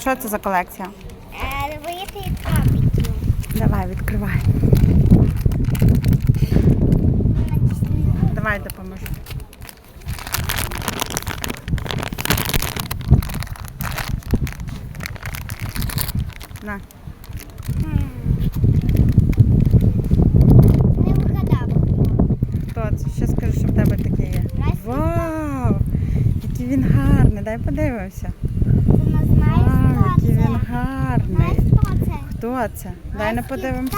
Що це за колекція? Е, Великий крабиків. Давай, відкривай. Давай допоможу. На. Не вгадав. Хто це? Ще скажи, що в тебе таке є. Вау! Який він гарний, дай подивимося. Ти не знаєш, Вау, хто який це? він гарний. Знаєш, хто це? Дай не подивимося.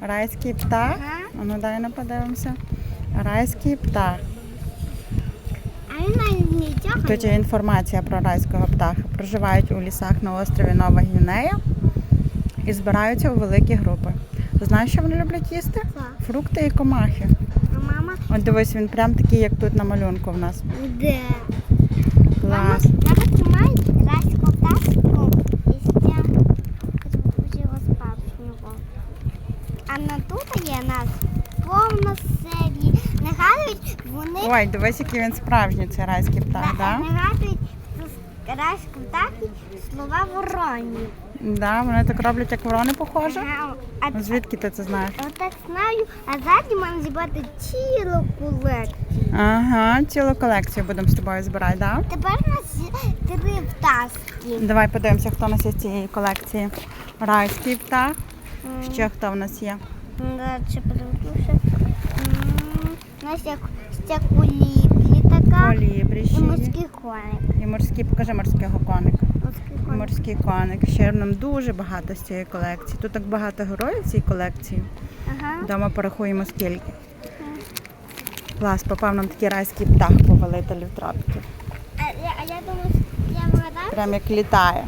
Райський птах. Ага. А ну дай не подивимося. Райський птах. Тут є інформація про райського птаха. Проживають у лісах на острові Нова Гвінея і збираються у великі групи. Знаєш, що вони люблять їсти? Фрукти і комахи. Мама От дивись, він прям такий, як тут на малюнку в нас. де? Мама, Клас. мама тримає райську пташку і ще дуже розпавшнього. А тут є нас повна серії. Нагадують, вони Ой, дивись, який він справжній, цей райський птах, да? нагадують райську птахи слова вороні. Да, вони так роблять, як ворони похоже. Ага, А Ну, Звідки ти це знаєш? отак знаю, а ззаді можна зібрати цілу колекцію. Ага, цілу колекцію будемо з тобою збирати, да? Тепер у нас є три пташки. Давай подивимося, хто у нас є з цієї колекції. Райський птах. Ще хто в нас є? Дальше подивлюся. У нас як ще куліблі така. Колібрі І ще є. морський коник. І морський, покажи морського коника. Морський коник. Морський коник. Ще нам дуже багато з цієї колекції. Тут так багато героїв в цій колекції. Ага. Дома порахуємо скільки. Клас, попав нам такий райський птах повелителів тропіків. А, я- а я думаю, я вгадаю. Прям як літає.